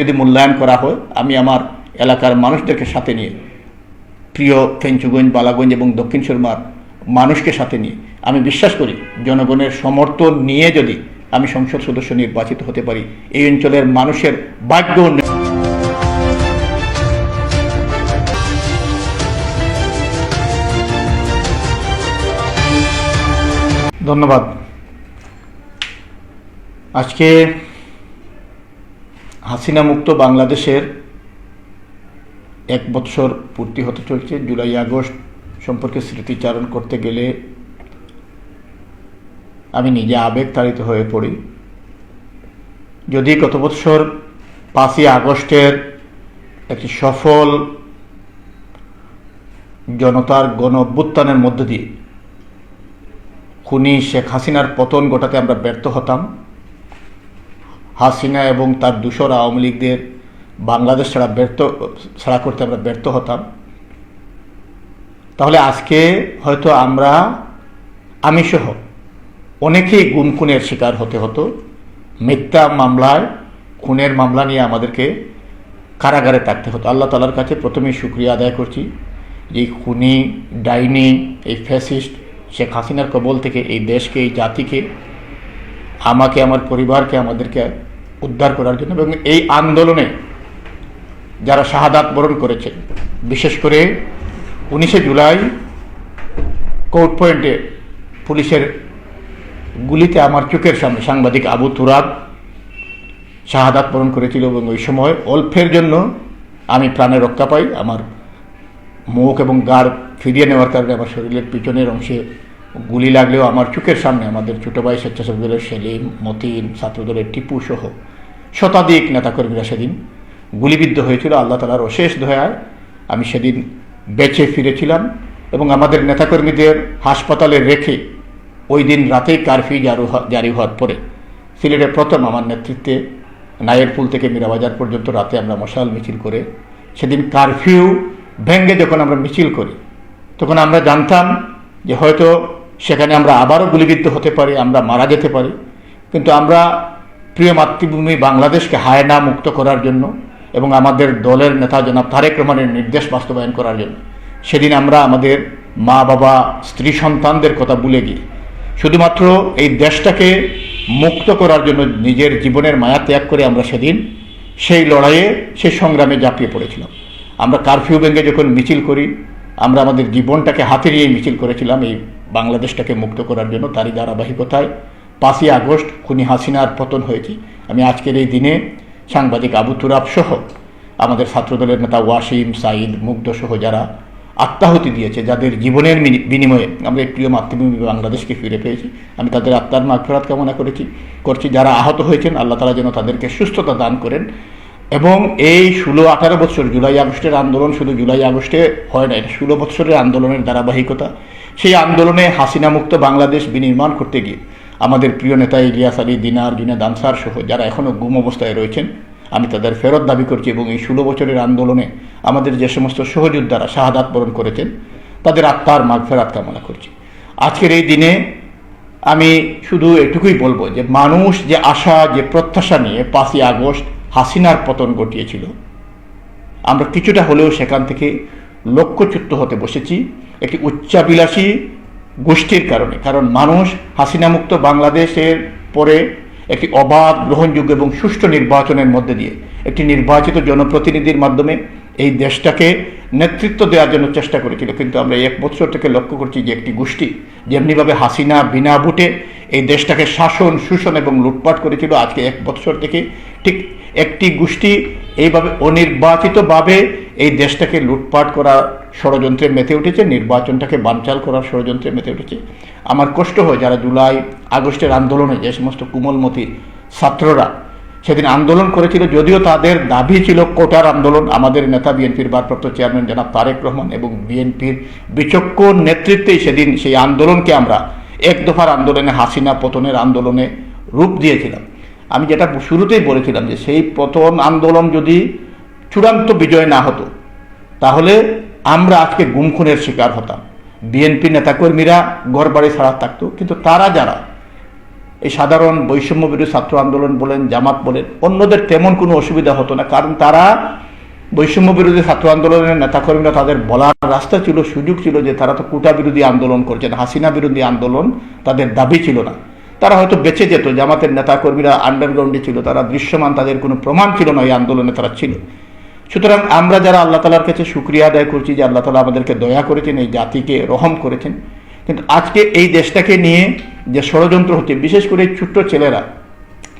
যদি মূল্যায়ন করা হয়, আমি আমার এলাকার মানুষদেরকে সাথে নিয়ে, প্রিয় ফেঞ্চুগঞ্জ বালাগঞ্জ এবং দক্ষিণ সুরমার মানুষকে সাথে নিয়ে, আমি বিশ্বাস করি জনগণের সমর্থন নিয়ে যদি আমি সংসদ সদস্য নির্বাচিত হতে পারি, এই অঞ্চলের মানুষের ভাগ্য ধন্যবাদ। আজকে হাসিনা মুক্ত বাংলাদেশের এক বৎসর পূর্তি হতে চলছে। জুলাই, আগস্ট সম্পর্কে স্মৃতিচারণ করতে গেলে আমি নিজে আবেগ তাড়িত হয়ে পড়ি। যদি গত বৎসর পাঁচই আগস্টের একটি সফল জনতার গণ অভ্যুত্থানের মধ্য দিয়ে খুনি শেখ হাসিনার পতন ঘটাতে আমরা ব্যর্থ হতাম হাসিনা এবং তার দূষর আওয়ামী লীগদের বাংলাদেশ ছাড়া ব্যর্থ, ছাড়া করতে আমরা ব্যর্থ হতাম। তাহলে আজকে হয়তো আমরা আমি সহ অনেকেই গুম খুনের শিকার হতে হতো। মিথ্যা মামলায়, খুনের মামলা নিয়ে আমাদেরকে কারাগারে থাকতে হতো। আল্লাহ তালার কাছে প্রথমেই সুক্রিয়া আদায় করছি এই খুনি, ডাইনি, এই ফ্যাসিস্ট শেখ হাসিনার কবল থেকে এই দেশকে, এই জাতিকে, আমাকে, আমার পরিবারকে, আমাদেরকে উদ্ধার করার জন্য এবং এই আন্দোলনে যারা শাহাদাত বরণ করেছেন বিশেষ করে উনিশে জুলাই কোর্ট পয়েন্টে পুলিশের গুলিতে আমার চোখের সামনে সাংবাদিক আবু তুরাব শাহাদাত বরণ করেছিল এবং ওই সময় অল্পের জন্য আমি প্রাণে রক্ষা পাই। আমার মুখ এবং গাড় ফিরিয়ে নেওয়ার কারণে আমার শরীরের পিছনের অংশে গুলি লাগলেও আমার চোখের সামনে আমাদের ছোটো ভাই স্বেচ্ছাসেবক দলের সেলিম মতিন, ছাত্রদলের টিপু সহ শতাধিক নেতাকর্মীরা সেদিন গুলিবিদ্ধ হয়েছিল, আল্লাহ তালার অশেষ দয়ায়। আমি সেদিন বেঁচে ফিরেছিলাম এবং আমাদের নেতাকর্মীদের হাসপাতালে রেখে ওই দিন রাতেই কারফিউ জারু জারি হওয়ার পরে সিলেটে প্রথম আমার নেতৃত্বে নায়েরপুল থেকে মীরাবাজার পর্যন্ত রাতে আমরা মশাল মিছিল করে সেদিন কারফিউ ভেঙ্গে যখন আমরা মিছিল করি, তখন আমরা জানতাম যে হয়তো সেখানে আমরা আবারও গুলিবিদ্ধ হতে পারি, আমরা মারা যেতে পারি। কিন্তু আমরা প্রিয় মাতৃভূমি বাংলাদেশকে হায়না মুক্ত করার জন্য এবং আমাদের দলের নেতা জনাব তারেক রহমানের নির্দেশ বাস্তবায়ন করার জন্য। সেদিন আমরা আমাদের মা, বাবা, স্ত্রী, সন্তানদের কথা ভুলে গিয়ে শুধুমাত্র এই দেশটাকে মুক্ত করার জন্য নিজের জীবনের মায়া ত্যাগ করে আমরা সেদিন সেই লড়াইয়ে, সেই সংগ্রামে ঝাঁপিয়ে পড়েছিলাম। আমরা কারফিউ ভেঙে যখন মিছিল করি, আমরা আমাদের জীবনটাকে হাতে নিয়ে মিছিল করেছিলাম এই বাংলাদেশটাকে মুক্ত করার জন্য তারই ধারাবাহিকতায়। পাঁচই আগস্ট খুনি হাসিনার পতন হয়েছে। আমি আজকের এই দিনে সাংবাদিক আবু তুরাব সহ আমাদের ছাত্রদলের নেতা ওয়াসিম সাইদ মুগ্ধ সহ যারা আত্মাহুতি দিয়েছে, যাদের জীবনের বিনিময়ে আমরা প্রিয় মাতৃভূমি বাংলাদেশকে ফিরে পেয়েছি, আমি তাদের আত্মার মাগফেরাত কামনা করেছি, করছি যারা আহত হয়েছেন, আল্লাহ তালা যেন তাদেরকে সুস্থতা দান করেন। এবং এই ষোলো আঠারো বছর জুলাই আগস্টের আন্দোলন শুধু জুলাই আগস্টে হয় না, এটা ষোলো বছরের আন্দোলনের ধারাবাহিকতা। সেই আন্দোলনে হাসিনা মুক্ত বাংলাদেশ বিনির্মাণ করতে গিয়ে আমাদের প্রিয় নেতা ইলিয়াস আলী, দিনার, জুনেদ আনসার সহ যারা এখনও গুম অবস্থায় রয়েছেন, আমি তাদের ফেরত দাবি করছি এবং এই ষোলো বছরের আন্দোলনে আমাদের যে সমস্ত সহযোদ্ধারা শাহাদাত বরণ করেছেন, তাদের আত্মার মাগ ফেরাত কামনা করছি। আজকের এই দিনে আমি শুধু এটুকুই বলব যে মানুষ যে আশা, যে প্রত্যাশা নিয়ে পাঁচই আগস্ট হাসিনার পতন ঘটিয়েছিল, আমরা কিছুটা হলেও সেখান থেকে লক্ষ্যচ্যুত হতে বসেছি। একটি উচ্চাবিলাসী গোষ্ঠীর কারণে। কারণ মানুষ হাসিনামুক্ত বাংলাদেশের পরে একটি অবাধ, গ্রহণযোগ্য এবং সুষ্ঠু নির্বাচনের মধ্যে দিয়ে একটি নির্বাচিত জনপ্রতিনিধির মাধ্যমে এই দেশটাকে নেতৃত্ব দেওয়ার জন্য চেষ্টা করেছিল। কিন্তু আমরা এক বছর থেকে লক্ষ্য করছি যে একটি গোষ্ঠী যেমনিভাবে হাসিনা বিনা বুটে এই দেশটাকে শাসন, শোষণ এবং লুটপাট করেছিল আজকে এক বছর থেকে, ঠিক একটি গোষ্ঠী এইভাবে অনির্বাচিতভাবে এই দেশটাকে লুটপাট করার ষড়যন্ত্রে মেতে উঠেছে, নির্বাচনটাকে বানচাল করার ষড়যন্ত্রে মেতে উঠেছে। আমার কষ্ট হয় যারা জুলাই, আগস্টের আন্দোলনে যে সমস্ত কুমলমতি ছাত্ররা সেদিন আন্দোলন করেছিল, যদিও তাদের দাবি ছিল কোটার আন্দোলন। আমাদের নেতা বিএনপির ভারপ্রাপ্ত চেয়ারম্যান জনাব তারেক রহমান এবং বিএনপির বিচক্ষণ নেতৃত্বেই সেদিন সেই আন্দোলনকে আমরা এক দফার আন্দোলনে, হাসিনা পতনের আন্দোলনে রূপ দিয়েছিলাম। আমি যেটা শুরুতেই বলেছিলাম যে সেই পতন আন্দোলন যদি চূড়ান্ত বিজয় না হতো, তাহলে আমরা আজকে গুমখুনের শিকার হতাম। বিএনপি নেতাকর্মীরা ঘর বাড়ি ছাড়া থাকতো, কিন্তু তারা যারা এই সাধারণ বৈষম্য বিরোধী ছাত্র আন্দোলন বলেন, জামাত বলেন, অন্যদের তেমন কোনো অসুবিধা হতো না, কারণ তারা বৈষম্য বিরোধী ছাত্র আন্দোলনের নেতাকর্মীরা তাদের বলার রাস্তা ছিল, সুযোগ ছিল যে তারা তো কোটা বিরোধী আন্দোলন করছেন হাসিনা বিরোধী আন্দোলন তাদের দাবি ছিল না। তারা হয়তো বেঁচে যেত, জামাতের নেতাকর্মীরা আন্ডারগ্রাউন্ডে ছিল, তারা দৃশ্যমান, তাদের কোনো প্রমাণ ছিল না, এই আন্দোলনে তারা ছিল। সুতরাং আমরা যারা আল্লাহ তালার কাছে সুক্রিয়া আদায় করছি যে আল্লাহ তালা আমাদেরকে দয়া করেছেন, এই জাতিকে রহম করেছেন, কিন্তু আজকে এই দেশটাকে নিয়ে যে ষড়যন্ত্র হচ্ছে, বিশেষ করে এই ছোট্ট ছেলেরা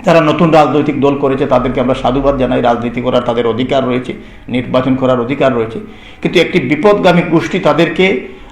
যারা নতুন রাজনৈতিক দল করেছে, তাদেরকে আমরা সাধুবাদ জানাই, রাজনীতি করার তাদের অধিকার রয়েছে, নির্বাচন করার অধিকার রয়েছে, কিন্তু একটি বিপদগামী গোষ্ঠী তাদেরকে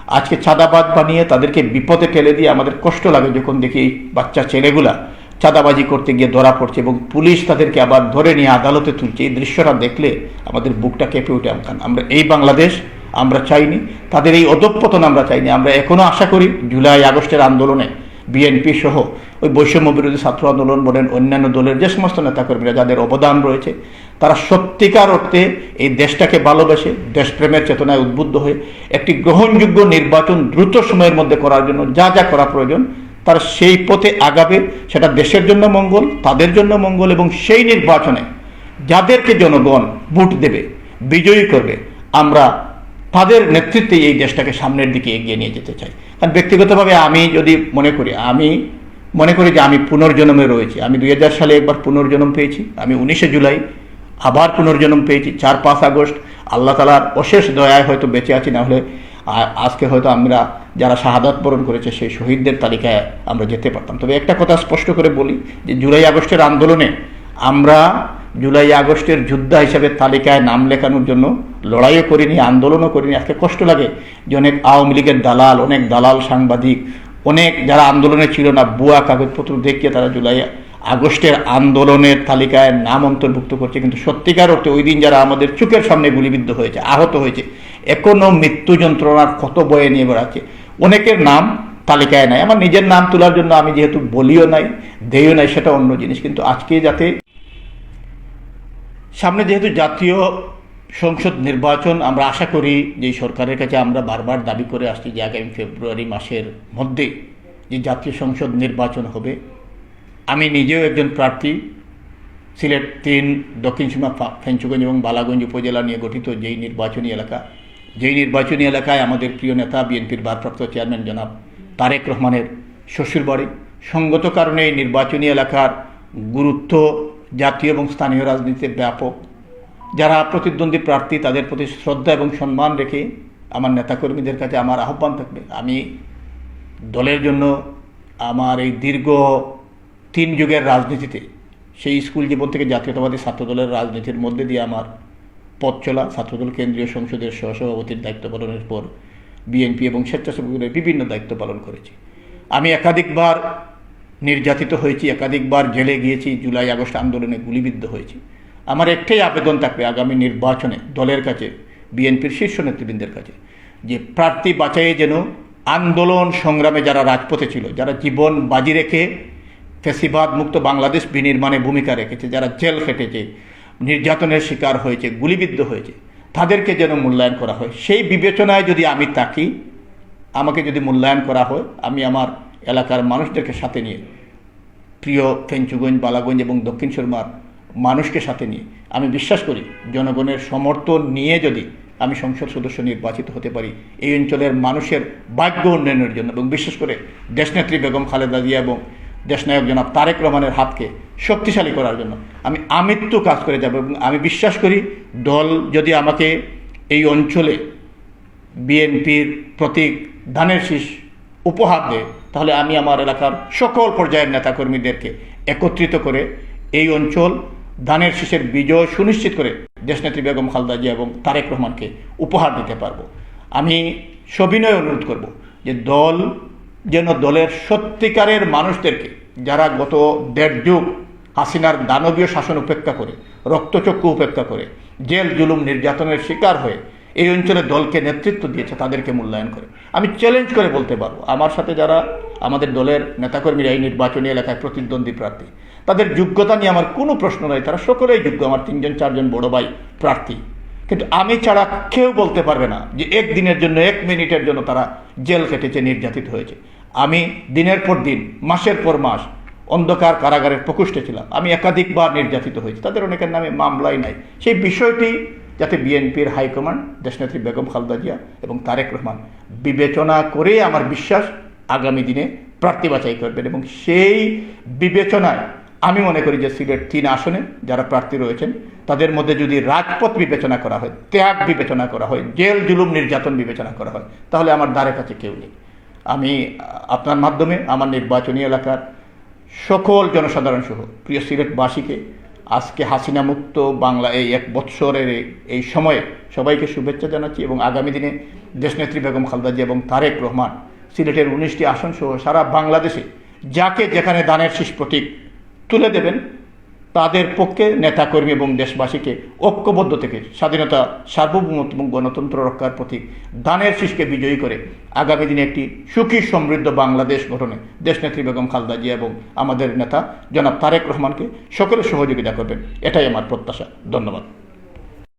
আজকে চাঁদাবাদ বানিয়ে তাদেরকে বিপদে ফেলে দিয়ে আমাদের কষ্ট লাগে যখন দেখি এই বাচ্চা ছেলেগুলা চাঁদাবাজি করতে গিয়ে ধরা পড়ছে এবং পুলিশ তাদেরকে আবার ধরে নিয়ে আদালতে তুলছে। এই দৃশ্যটা দেখলে আমাদের বুকটা কেঁপে উঠে আমখান। আমরা এই বাংলাদেশ, আমরা চাইনি। তাদের এই অধঃপতন আমরা চাইনি। আমরা এখনও আশা করি জুলাই আগস্টের আন্দোলনে বিএনপি সহ ওই বৈষম্য বিরোধী ছাত্র আন্দোলন বলেন অন্যান্য দলের যে সমস্ত নেতাকর্মীরা যাদের অবদান রয়েছে, তারা সত্যিকার অর্থে এই দেশটাকে ভালোবেসে দেশপ্রেমের চেতনায় উদ্বুদ্ধ হয়ে একটি গ্রহণযোগ্য নির্বাচন দ্রুত সময়ের মধ্যে করার জন্য যা যা করা প্রয়োজন, তারা সেই পথে আগাবে। সেটা দেশের জন্য মঙ্গল, তাদের জন্য মঙ্গল এবং সেই নির্বাচনে যাদেরকে জনগণ ভোট দেবে, বিজয়ী করবে, আমরা তাদের নেতৃত্বে এই দেশটাকে সামনের দিকে এগিয়ে নিয়ে যেতে চাই। কারণ ব্যক্তিগতভাবে আমি যদি মনে করি, আমি মনে করি যে আমি পুনর্জন্মে রয়েছি। আমি দুই হাজার সালে একবার পুনর্জন্ম পেয়েছি। আমি উনিশে জুলাই আবার পুনর্জন্ম পেয়েছি, চার পাঁচ আগস্ট। আল্লাহ তালার অশেষ দয়ায় হয়তো বেঁচে আছি, না হলে আজকে হয়তো আমরা যারা শাহাদাত বরণ করেছে, সেই শহীদদের তালিকায় আমরা যেতে পারতাম। তবে একটা কথা স্পষ্ট করে বলি যে জুলাই আগস্টের আন্দোলনে আমরা জুলাই আগস্টের যোদ্ধা হিসেবে তালিকায় নাম লেখানোর জন্য লড়াইও করিনি, আন্দোলনও করিনি। আজকে কষ্ট লাগে যে অনেক আওয়ামী লীগের দালাল, অনেক দালাল সাংবাদিক, অনেক যারা আন্দোলনে ছিল না, বুয়া কাগজপত্র দেখিয়ে তারা জুলাই আগস্টের আন্দোলনের তালিকায় নাম অন্তর্ভুক্ত করছে। কিন্তু সত্যিকার অর্থে ওই দিন যারা আমাদের চোখের সামনে গুলিবিদ্ধ হয়েছে, আহত হয়েছে এখনও মৃত্যু যন্ত্রণার ক্ষত বয়ে নিয়ে বেড়াচ্ছে। অনেকের নাম তালিকায় নাই। আমার নিজের নাম তোলার জন্য আমি যেহেতু বলিও নাই, দেইও নাই, সেটা অন্য জিনিস। কিন্তু আজকে যাতে সামনে যেহেতু জাতীয় সংসদ নির্বাচন, আমরা আশা করি যে সরকারের কাছে আমরা বারবার দাবি করে আসছি যে আগামী ফেব্রুয়ারি মাসের মধ্যে যে জাতীয় সংসদ নির্বাচন হবে। আমি নিজেও একজন প্রার্থী। সিলেট তিন, দক্ষিণ সীমা ফেঞ্চুগঞ্জ এবং বালাগঞ্জ উপজেলা নিয়ে গঠিত যেই নির্বাচনী এলাকা, যেই নির্বাচনী এলাকায় আমাদের প্রিয় নেতা বিএনপির ভারপ্রাপ্ত চেয়ারম্যান জনাব তারেক রহমানের শ্বশুরবাড়ি। সঙ্গত কারণে এই নির্বাচনী এলাকার গুরুত্ব জাতীয় এবং স্থানীয় রাজনীতিতে ব্যাপক। যারা প্রতিদ্বন্দ্বী প্রার্থী, তাদের প্রতি শ্রদ্ধা এবং সম্মান রেখে আমার নেতাকর্মীদের কাছে আমার আহ্বান থাকবে। আমি দলের জন্য আমার এই দীর্ঘ তিন যুগের রাজনীতিতে, সেই স্কুল জীবন থেকে জাতীয়তাবাদী ছাত্রদলের রাজনীতির মধ্যে দিয়ে আমার পথ চলা, ছাত্রদল কেন্দ্রীয় সংসদের সহসভাপতির দায়িত্ব পালনের পর বিএনপি এবং স্বেচ্ছাসেবকের বিভিন্ন দায়িত্ব পালন করেছি। আমি একাধিকবার নির্যাতিত হয়েছি, একাধিকবার জেলে গিয়েছি, জুলাই, আগস্ট আন্দোলনে গুলিবিদ্ধ হয়েছি। আমার একটাই আবেদন থাকবে আগামী নির্বাচনে দলের কাছে, বিএনপির শীর্ষ নেতৃবৃন্দের কাছে, যে প্রার্থী বাছাইয়ে যেন আন্দোলন সংগ্রামে যারা রাজপথে ছিল, যারা জীবন বাজি রেখে ফেসিবাদ মুক্ত বাংলাদেশ বিনির্মাণে ভূমিকা রেখেছে, যারা জেল খেটেছে, নির্যাতনের শিকার হয়েছে, গুলিবিদ্ধ হয়েছে, তাদেরকে যেন মূল্যায়ন করা হয়। সেই বিবেচনায় যদি আমি তাকি আমাকে যদি মূল্যায়ন করা হয়, আমি আমার এলাকার মানুষদেরকে সাথে নিয়ে। প্রিয় ফেঞ্চুগঞ্জ, বালাগঞ্জ এবং দক্ষিণ শর্মার মানুষকে সাথে নিয়ে। আমি বিশ্বাস করি, জনগণের সমর্থন নিয়ে যদি আমি সংসদ সদস্য নির্বাচিত হতে পারি, এই অঞ্চলের মানুষের ভাগ্য উন্নয়নের জন্য এবং বিশেষ করে দেশনেত্রী বেগম খালেদা জিয়া এবং দেশনায়ক জনাব তারেক রহমানের হাতকে শক্তিশালী করার জন্য আমি আমৃত্যু কাজ করে যাব এবং আমি বিশ্বাস করি, দল যদি আমাকে এই অঞ্চলে বিএনপির প্রতীক ধানের শীষ উপহার দেয় তাহলে আমি আমার এলাকার সকল পর্যায়ের নেতাকর্মীদেরকে একত্রিত করে এই অঞ্চল ধানের শীষের বিজয় সুনিশ্চিত করে দেশনেত্রী বেগম খালদা জিয়া এবং তারেক রহমানকে উপহার দিতে পারব। আমি সবিনয় অনুরোধ করব যে দল, যেন দলের সত্যিকারের মানুষদেরকে, যারা গত দেড় যুগ হাসিনার দানবীয় শাসন উপেক্ষা করে, রক্তচক্ষু উপেক্ষা করে, জেল জুলুম নির্যাতনের শিকার হয়ে এই অঞ্চলে দলকে নেতৃত্ব দিয়েছে, তাদেরকে মূল্যায়ন করে। আমি চ্যালেঞ্জ করে বলতে পারব, আমার সাথে যারা আমাদের দলের নেতাকর্মীরা এই নির্বাচনী এলাকায় প্রতিদ্বন্দ্বী প্রার্থী, তাদের যোগ্যতা নিয়ে আমার কোনো প্রশ্ন নয় তারা সকলেই যোগ্য, আমার তিনজন, চারজন বড় ভাই প্রার্থী। কিন্তু আমি ছাড়া কেউ বলতে পারবে না যে এক দিনের জন্য, এক মিনিটের জন্য তারা জেল কেটেছে নির্যাতিত হয়েছে। আমি দিনের পর দিন, মাসের পর মাস অন্ধকার কারাগারের প্রকোষ্ঠে ছিলাম। আমি একাধিকবার নির্যাতিত হয়েছি, তাদের অনেকের নামে মামলাই নাই। সেই বিষয়টি যাতে বিএনপির হাইকমান্ড দেশনেত্রী বেগম খালদা জিয়া এবং তারেক রহমান বিবেচনা করে আমার বিশ্বাস আগামী দিনে প্রার্থী বাছাই করবেন এবং সেই বিবেচনায় আমি মনে করি যে সিলেট তিন আসনে যারা প্রার্থী রয়েছেন, তাদের মধ্যে যদি রাজপথ বিবেচনা করা হয়, ত্যাগ বিবেচনা করা হয়, জেল জুলুম নির্যাতন বিবেচনা করা হয়, তাহলে আমার দ্বারে কাছে কেউ নেই। আমি, আপনার মাধ্যমে, আমার নির্বাচনী এলাকার সকল জনসাধারণ সহ প্রিয় সিলেটবাসীকে আজকে হাসিনা মুক্ত বাংলা এই এক বৎসরের এই- সময়ে সবাইকে শুভেচ্ছা জানাচ্ছি এবং আগামী দিনে দেশনেত্রী বেগম খালদাজি এবং তারেক রহমান সিলেটের উনিশটি আসন সহ সারা বাংলাদেশে যাকে যেখানে দানের শীষ প্রতীক তুলে দেবেন তাদের পক্ষে নেতাকর্মী এবং দেশবাসীকে ঐক্যবদ্ধ থেকে স্বাধীনতা, সার্বভৌমত্ব এবং গণতন্ত্র রক্ষার প্রতি দানের শীষকে বিজয়ী করে আগামী দিনে একটি সুখী, সমৃদ্ধ বাংলাদেশ গঠনে দেশনেত্রী বেগম খালদা জিয়া এবং আমাদের নেতা জনাব তারেক রহমানকে সকলের সহযোগিতা করবেন। এটাই আমার প্রত্যাশা। ধন্যবাদ।